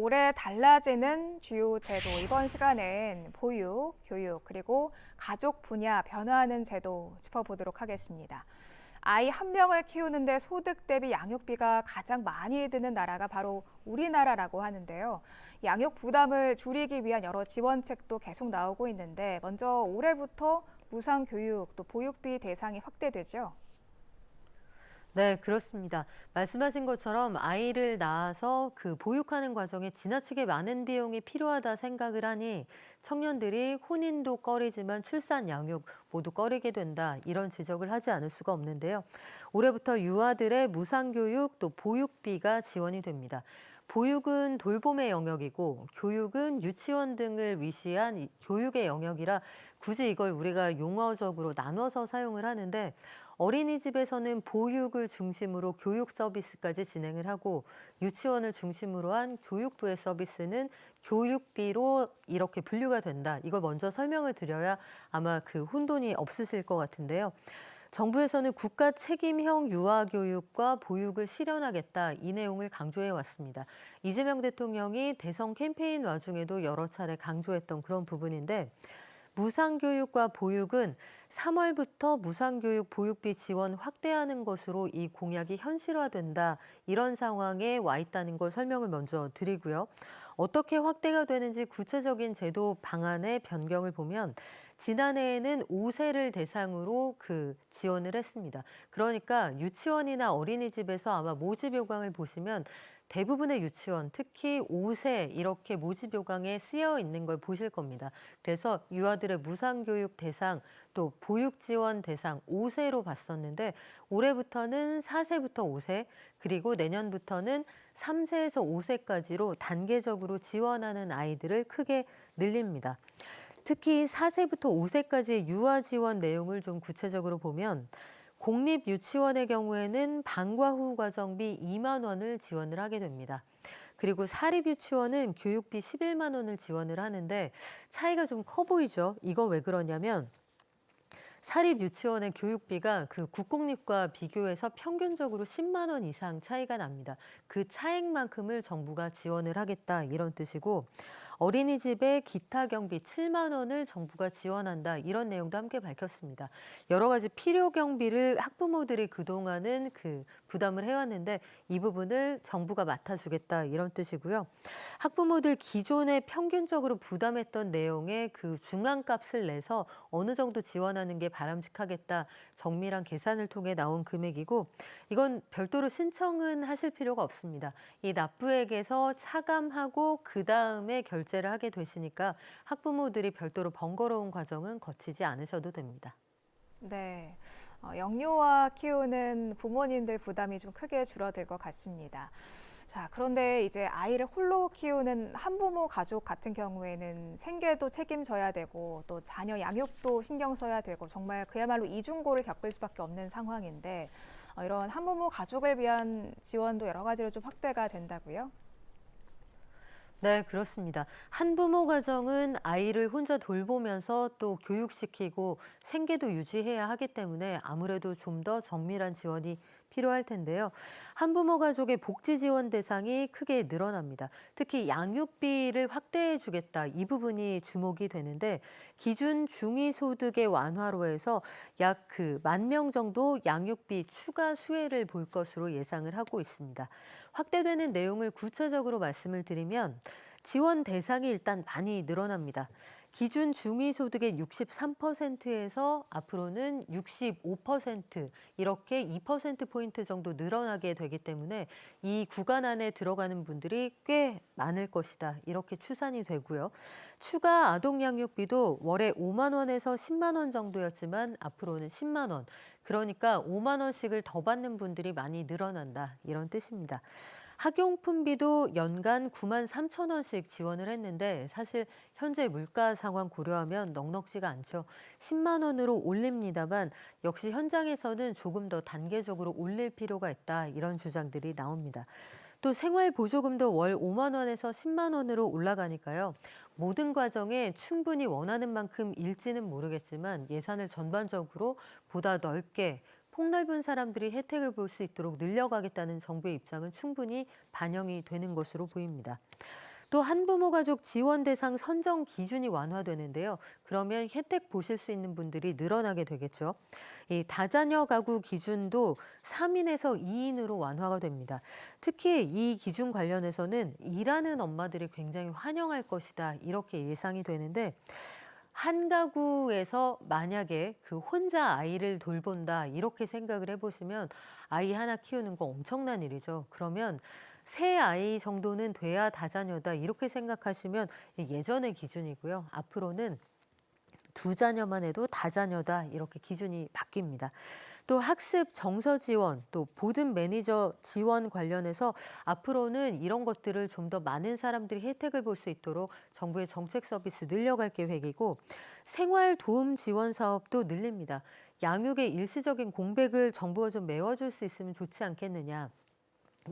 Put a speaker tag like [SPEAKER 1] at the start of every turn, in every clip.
[SPEAKER 1] 올해 달라지는 주요 제도. 이번 시간엔 보육, 교육, 그리고 가족 분야 변화하는 제도 짚어보도록 하겠습니다. 아이 한 명을 키우는데 소득 대비 양육비가 가장 많이 드는 나라가 바로 우리나라라고 하는데요. 양육 부담을 줄이기 위한 여러 지원책도 계속 나오고 있는데 먼저 올해부터 무상 교육 또 보육비 대상이 확대되죠.
[SPEAKER 2] 네, 그렇습니다. 말씀하신 것처럼 아이를 낳아서 그 보육하는 과정에 지나치게 많은 비용이 필요하다 생각을 하니 청년들이 혼인도 꺼리지만 출산 양육 모두 꺼리게 된다 이런 지적을 하지 않을 수가 없는데요. 올해부터 유아들의 무상교육 또 보육비가 지원이 됩니다. 보육은 돌봄의 영역이고 교육은 유치원 등을 위시한 이 교육의 영역이라 굳이 이걸 우리가 용어적으로 나눠서 사용을 하는데 어린이집에서는 보육을 중심으로 교육 서비스까지 진행을 하고 유치원을 중심으로 한 교육부의 서비스는 교육비로 이렇게 분류가 된다. 이걸 먼저 설명을 드려야 아마 그 혼돈이 없으실 것 같은데요. 정부에서는 국가 책임형 유아 교육과 보육을 실현하겠다 이 내용을 강조해 왔습니다. 이재명 대통령이 대선 캠페인 와중에도 여러 차례 강조했던 그런 부분인데 무상교육과 보육은 3월부터 무상교육 보육비 지원 확대하는 것으로 이 공약이 현실화된다. 이런 상황에 와 있다는 걸 설명을 먼저 드리고요. 어떻게 확대가 되는지 구체적인 제도 방안의 변경을 보면 지난해에는 5세를 대상으로 그 지원을 했습니다. 그러니까 유치원이나 어린이집에서 아마 모집 요강을 보시면 대부분의 유치원, 특히 5세 이렇게 모집 요강에 쓰여 있는 걸 보실 겁니다. 그래서 유아들의 무상교육 대상 또 보육 지원 대상 5세로 봤었는데 올해부터는 4세부터 5세 그리고 내년부터는 3세에서 5세까지로 단계적으로 지원하는 아이들을 크게 늘립니다. 특히 4세부터 5세까지의 유아 지원 내용을 좀 구체적으로 보면 공립 유치원의 경우에는 방과 후 과정비 2만 원을 지원을 하게 됩니다. 그리고 사립 유치원은 교육비 11만 원을 지원을 하는데 차이가 좀 커 보이죠. 이거 왜 그러냐면 사립 유치원의 교육비가 그 국공립과 비교해서 평균적으로 10만 원 이상 차이가 납니다. 그 차액만큼을 정부가 지원을 하겠다 이런 뜻이고 어린이집의 기타 경비 7만 원을 정부가 지원한다 이런 내용도 함께 밝혔습니다. 여러 가지 필요 경비를 학부모들이 그동안은 그 부담을 해왔는데 이 부분을 정부가 맡아주겠다 이런 뜻이고요. 학부모들 기존에 평균적으로 부담했던 내용의 그 중앙값을 내서 어느 정도 지원하는 게 바람직하겠다 정밀한 계산을 통해 나온 금액이고 이건 별도로 신청은 하실 필요가 없습니다. 이 납부액에서 차감하고 그 다음에 결 제를 하게 되시니까 학부모들이 별도로 번거로운 과정은 거치지 않으셔도 됩니다.
[SPEAKER 1] 네. 어, 영유아 키우는 부모님들 부담이 좀 크게 줄어들 것 같습니다. 자, 그런데 이제 아이를 홀로 키우는 한부모 가족 같은 경우에는 생계도 책임져야 되고 또 자녀 양육도 신경 써야 되고 정말 그야말로 이중고를 겪을 수밖에 없는 상황인데 어, 이런 한부모 가족을 위한 지원도 여러 가지로 좀 확대가 된다고요?
[SPEAKER 2] 네, 그렇습니다. 한부모 가정은 아이를 혼자 돌보면서 또 교육시키고 생계도 유지해야 하기 때문에 아무래도 좀 더 정밀한 지원이 필요할 텐데요. 한부모 가족의 복지 지원 대상이 크게 늘어납니다. 특히 양육비를 확대해 주겠다. 이 부분이 주목이 되는데 기준 중위 소득의 완화로 해서 약 그 만 명 정도 양육비 추가 수혜를 볼 것으로 예상을 하고 있습니다. 확대되는 내용을 구체적으로 말씀을 드리면 지원 대상이 일단 많이 늘어납니다. 기준 중위소득의 63%에서 앞으로는 65% 이렇게 2%포인트 정도 늘어나게 되기 때문에 이 구간 안에 들어가는 분들이 꽤 많을 것이다. 이렇게 추산이 되고요. 추가 아동 양육비도 월에 5만 원에서 10만 원 정도였지만 앞으로는 10만 원. 그러니까 5만 원씩을 더 받는 분들이 많이 늘어난다. 이런 뜻입니다. 학용품비도 연간 9만 3천 원씩 지원을 했는데 사실 현재 물가 상황 고려하면 넉넉지가 않죠. 10만 원으로 올립니다만 역시 현장에서는 조금 더 단계적으로 올릴 필요가 있다. 이런 주장들이 나옵니다. 또 생활보조금도 월 5만 원에서 10만 원으로 올라가니까요. 모든 과정에 충분히 원하는 만큼 일지는 모르겠지만 예산을 전반적으로 보다 넓게 폭넓은 사람들이 혜택을 볼 수 있도록 늘려가겠다는 정부의 입장은 충분히 반영이 되는 것으로 보입니다. 또 한부모 가족 지원 대상 선정 기준이 완화되는데요. 그러면 혜택 보실 수 있는 분들이 늘어나게 되겠죠. 이 다자녀 가구 기준도 3인에서 2인으로 완화가 됩니다. 특히 이 기준 관련해서는 일하는 엄마들이 굉장히 환영할 것이다. 이렇게 예상이 되는데 한 가구에서 만약에 그 혼자 아이를 돌본다 이렇게 생각을 해보시면 아이 하나 키우는 거 엄청난 일이죠. 그러면 세 아이 정도는 돼야 다자녀다 이렇게 생각하시면 예전의 기준이고요. 앞으로는 두 자녀만 해도 다자녀다 이렇게 기준이 바뀝니다. 또 학습 정서 지원, 또 보든 매니저 지원 관련해서 앞으로는 이런 것들을 좀 더 많은 사람들이 혜택을 볼 수 있도록 정부의 정책 서비스 늘려갈 계획이고 생활 도움 지원 사업도 늘립니다. 양육의 일시적인 공백을 정부가 좀 메워줄 수 있으면 좋지 않겠느냐.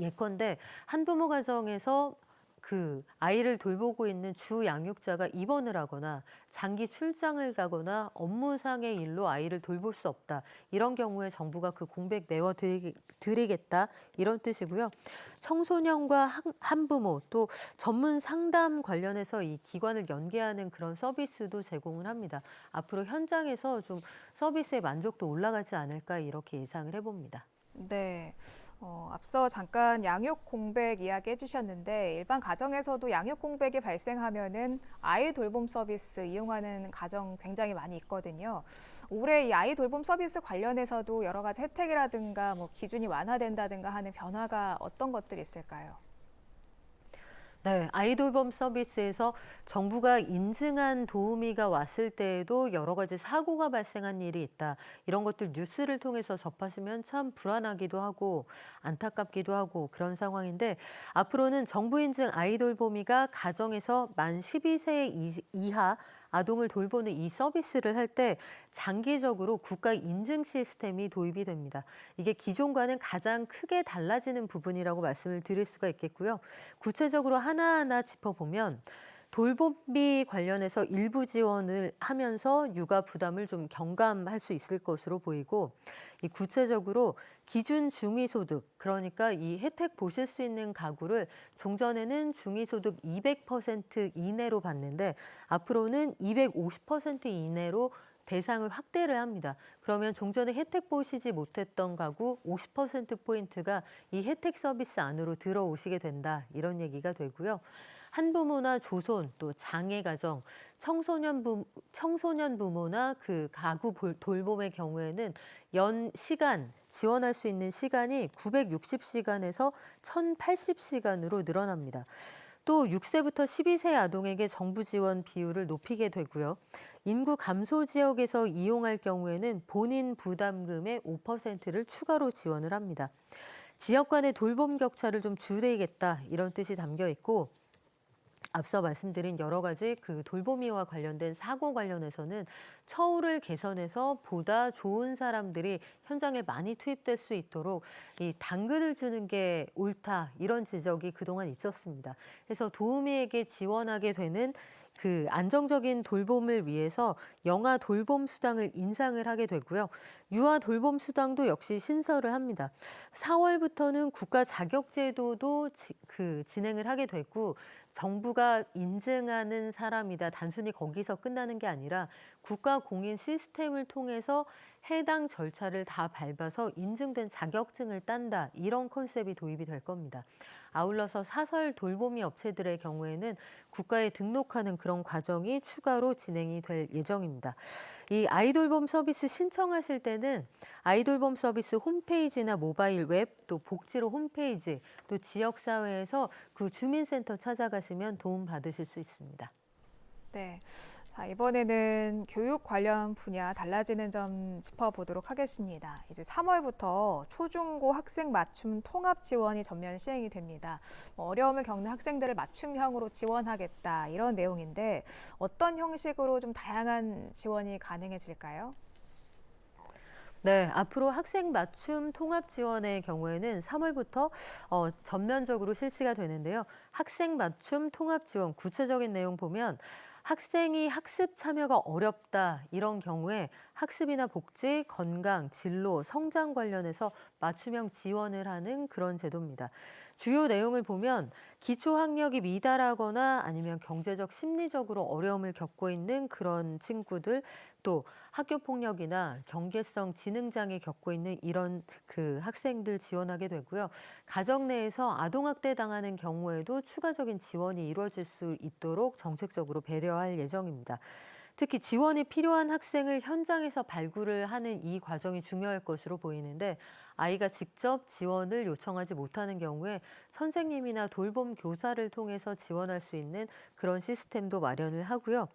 [SPEAKER 2] 예컨대 한부모 가정에서 그 아이를 돌보고 있는 주 양육자가 입원을 하거나 장기 출장을 가거나 업무상의 일로 아이를 돌볼 수 없다. 이런 경우에 정부가 그 공백 드리- 드리겠다. 이런 뜻이고요. 청소년과 한- 한부모 또 전문 상담 관련해서 이 기관을 연계하는 그런 서비스도 제공을 합니다. 앞으로 현장에서 좀 서비스의 만족도 올라가지 않을까 이렇게 예상을 해봅니다.
[SPEAKER 1] 네. 어, 앞서 잠깐 양육 공백 이야기 해주셨는데 일반 가정에서도 양육 공백이 발생하면은 아이 돌봄 서비스 이용하는 가정 굉장히 많이 있거든요. 올해 이 아이 돌봄 서비스 관련해서도 여러 가지 혜택이라든가 뭐 기준이 완화된다든가 하는 변화가 어떤 것들이 있을까요?
[SPEAKER 2] 네, 아이돌봄 서비스에서 정부가 인증한 도우미가 왔을 때에도 여러 가지 사고가 발생한 일이 있다. 이런 것들 뉴스를 통해서 접하시면 참 불안하기도 하고 안타깝기도 하고 그런 상황인데 앞으로는 정부 인증 아이돌봄이가 가정에서 만 12세 이- 이하 아동을 돌보는 이 서비스를 할 때 장기적으로 국가 인증 시스템이 도입이 됩니다. 이게 기존과는 가장 크게 달라지는 부분이라고 말씀을 드릴 수가 있겠고요. 구체적으로 하나하나 짚어보면 돌봄비 관련해서 일부 지원을 하면서 육아 부담을 좀 경감할 수 있을 것으로 보이고 이 구체적으로 기준 중위소득 그러니까 이 혜택 보실 수 있는 가구를 종전에는 중위소득 200% 이내로 받는데 앞으로는 250% 이내로 대상을 확대를 합니다. 그러면 종전에 혜택 보시지 못했던 가구 50%포인트가 이 혜택 서비스 안으로 들어오시게 된다. 이런 얘기가 되고요. 한부모나 조손 또 장애 가정, 청소년 부 청소년 부모나 그 가구 볼- 돌봄의 경우에는 연 시간 지원할 수 있는 시간이 960시간에서 1080시간으로 늘어납니다. 또 6세부터 12세 아동에게 정부 지원 비율을 높이게 되고요. 인구 감소 지역에서 이용할 경우에는 본인 부담금의 5%를 추가로 지원을 합니다. 지역 간의 돌봄 격차를 좀 줄이겠다 이런 뜻이 담겨 있고 앞서 말씀드린 여러 가지 그 돌보미와 관련된 사고 관련해서는 처우를 개선해서 보다 좋은 사람들이 현장에 많이 투입될 수 있도록 이 당근을 주는 게 옳다 이런 지적이 그동안 있었습니다. 그래서 도우미에게 지원하게 되는 그 안정적인 돌봄을 위해서 영아 돌봄 수당을 인상을 하게 되고요. 유아 돌봄 수당도 역시 신설을 합니다. 4월부터는 국가 자격 제도도 지- 그 진행을 하게 됐고 정부가 인증하는 사람이다. 단순히 거기서 끝나는 게 아니라 국가 공인 시스템을 통해서 해당 절차를 다 밟아서 인증된 자격증을 딴다. 이런 컨셉이 도입이 될 겁니다. 아울러서 사설 돌보미 업체들의 경우에는 국가에 등록하는 그런 과정이 추가로 진행이 될 예정입니다. 이 아이돌봄 서비스 신청하실 때는 아이돌봄 서비스 홈페이지나 모바일 웹, 또 복지로 홈페이지, 또 지역사회에서 그 주민센터 찾아가시면 도움 받으실 수 있습니다.
[SPEAKER 1] 네. 자, 이번에는 교육 관련 분야 달라지는 점 짚어보도록 하겠습니다. 이제 3월부터 초중고 학생 맞춤 통합 지원이 전면 시행이 됩니다. 뭐 어려움을 겪는 학생들을 맞춤형으로 지원하겠다 이런 내용인데 어떤 형식으로 좀 다양한 지원이 가능해질까요?
[SPEAKER 2] 네, 앞으로 학생 맞춤 통합 지원의 경우에는 3월부터 어, 전면적으로 실시가 되는데요. 학생 맞춤 통합 지원 구체적인 내용 보면 학생이 학습 참여가 어렵다 이런 경우에 학습이나 복지, 건강, 진로, 성장 관련해서 맞춤형 지원을 하는 그런 제도입니다. 주요 내용을 보면 기초 학력이 미달하거나 아니면 경제적 심리적으로 어려움을 겪고 있는 그런 친구들 또 학교 폭력이나 경계성 지능 장애 겪고 있는 이런 그 학생들 지원하게 되고요. 가정 내에서 아동 학대 당하는 경우에도 추가적인 지원이 이루어질 수 있도록 정책적으로 배려할 예정입니다. 특히 지원이 필요한 학생을 현장에서 발굴을 하는 이 과정이 중요할 것으로 보이는데 아이가 직접 지원을 요청하지 못하는 경우에 선생님이나 돌봄 교사를 통해서 지원할 수 있는 그런 시스템도 마련을 하고요.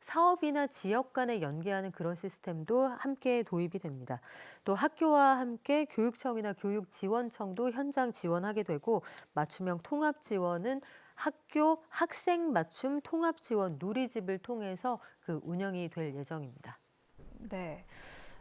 [SPEAKER 2] 사업이나 지역 간에 연계하는 그런 시스템도 함께 도입이 됩니다. 또 학교와 함께 교육청이나 교육지원청도 현장 지원하게 되고 맞춤형 통합 지원은 학교 학생 맞춤 통합 지원 누리집을 통해서 그 운영이 될 예정입니다.
[SPEAKER 1] 네.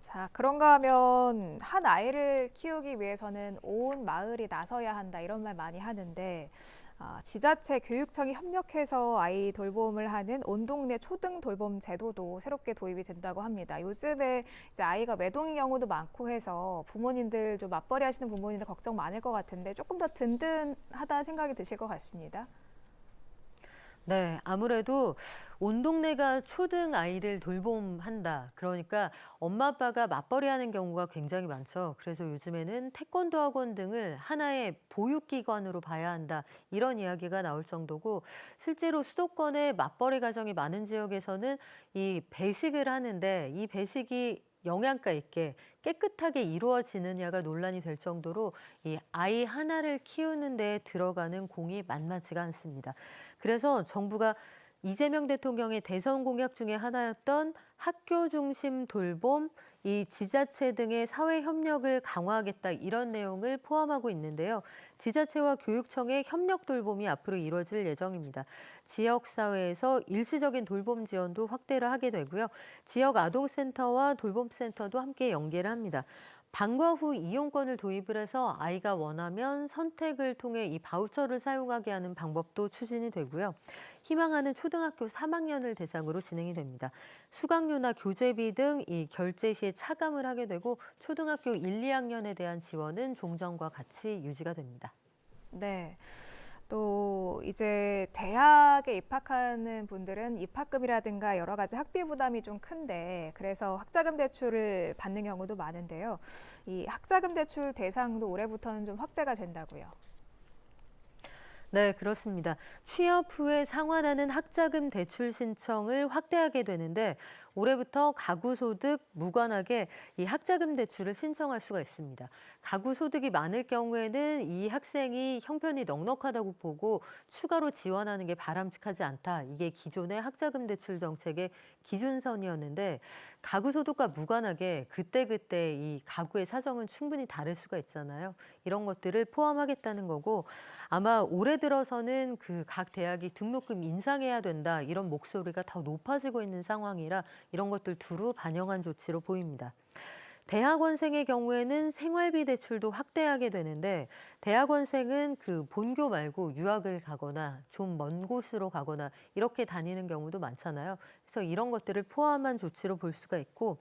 [SPEAKER 1] 자, 그런가 하면 한 아이를 키우기 위해서는 온 마을이 나서야 한다 이런 말 많이 하는데 아, 지자체 교육청이 협력해서 아이 돌봄을 하는 온 동네 초등 돌봄 제도도 새롭게 도입이 된다고 합니다. 요즘에 이제 아이가 외동인 경우도 많고 해서 부모님들 좀 맞벌이 하시는 부모님들 걱정 많을 것 같은데 조금 더 든든하다는 생각이 드실 것 같습니다.
[SPEAKER 2] 네, 아무래도 온 동네가 초등 아이를 돌봄한다. 그러니까 엄마 아빠가 맞벌이 하는 경우가 굉장히 많죠. 그래서 요즘에는 태권도 학원 등을 하나의 보육기관으로 봐야 한다. 이런 이야기가 나올 정도고 실제로 수도권에 맞벌이 가정이 많은 지역에서는 이 배식을 하는데 이 배식이 영양가 있게 깨끗하게 이루어지느냐가 논란이 될 정도로 이 아이 하나를 키우는 데 들어가는 공이 만만치가 않습니다. 그래서 정부가 이재명 대통령의 대선 공약 중에 하나였던 학교 중심 돌봄, 이 지자체 등의 사회 협력을 강화하겠다 이런 내용을 포함하고 있는데요. 지자체와 교육청의 협력 돌봄이 앞으로 이루어질 예정입니다. 지역 사회에서 일시적인 돌봄 지원도 확대를 하게 되고요. 지역 아동센터와 돌봄센터도 함께 연계를 합니다. 방과 후 이용권을 도입을 해서 아이가 원하면 선택을 통해 이 바우처를 사용하게 하는 방법도 추진이 되고요. 희망하는 초등학교 3학년을 대상으로 진행이 됩니다. 수강료나 교재비 등 이 결제 시에 차감을 하게 되고 초등학교 1, 2학년에 대한 지원은 종전과 같이 유지가 됩니다.
[SPEAKER 1] 네. 또 이제 대학에 입학하는 분들은 입학금이라든가 여러 가지 학비 부담이 좀 큰데 그래서 학자금 대출을 받는 경우도 많은데요. 이 학자금 대출 대상도 올해부터는 좀 확대가 된다고요.
[SPEAKER 2] 네, 그렇습니다. 취업 후에 상환하는 학자금 대출 신청을 확대하게 되는데 올해부터 가구 소득 무관하게 이 학자금 대출을 신청할 수가 있습니다. 가구 소득이 많을 경우에는 이 학생이 형편이 넉넉하다고 보고 추가로 지원하는 게 바람직하지 않다. 이게 기존의 학자금 대출 정책의 기준선이었는데 가구 소득과 무관하게 그때그때 이 가구의 사정은 충분히 다를 수가 있잖아요. 이런 것들을 포함하겠다는 거고 아마 올해 들어서는 그 각 대학이 등록금 인상해야 된다 이런 목소리가 더 높아지고 있는 상황이라 이런 것들 두루 반영한 조치로 보입니다. 대학원생의 경우에는 생활비 대출도 확대하게 되는데 대학원생은 그 본교 말고 유학을 가거나 좀 먼 곳으로 가거나 이렇게 다니는 경우도 많잖아요. 그래서 이런 것들을 포함한 조치로 볼 수가 있고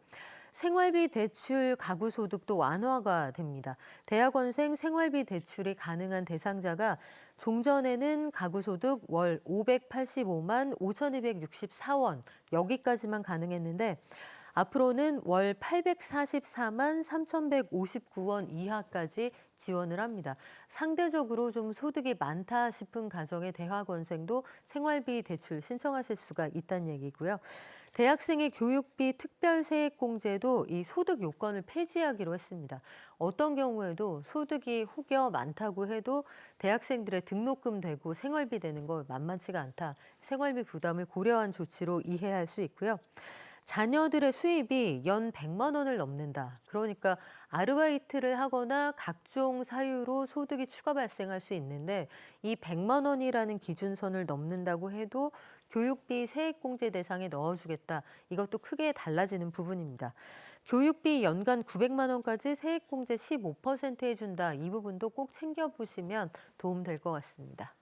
[SPEAKER 2] 생활비 대출 가구 소득도 완화가 됩니다. 대학원생 생활비 대출이 가능한 대상자가 종전에는 가구 소득 월 585만 5,264원 여기까지만 가능했는데 앞으로는 월 844만 3,159원 이하까지 지원을 합니다. 상대적으로 좀 소득이 많다 싶은 가정의 대학원생도 생활비 대출 신청하실 수가 있다는 얘기고요. 대학생의 교육비 특별 세액 공제도 이 소득 요건을 폐지하기로 했습니다. 어떤 경우에도 소득이 혹여 많다고 해도 대학생들의 등록금 되고 생활비 되는 거 만만치가 않다. 생활비 부담을 고려한 조치로 이해할 수 있고요. 자녀들의 수입이 연 100만 원을 넘는다. 그러니까 아르바이트를 하거나 각종 사유로 소득이 추가 발생할 수 있는데 이 100만 원이라는 기준선을 넘는다고 해도 교육비 세액공제 대상에 넣어주겠다. 이것도 크게 달라지는 부분입니다. 교육비 연간 900만 원까지 세액공제 15% 해준다. 이 부분도 꼭 챙겨보시면 도움 될 것 같습니다.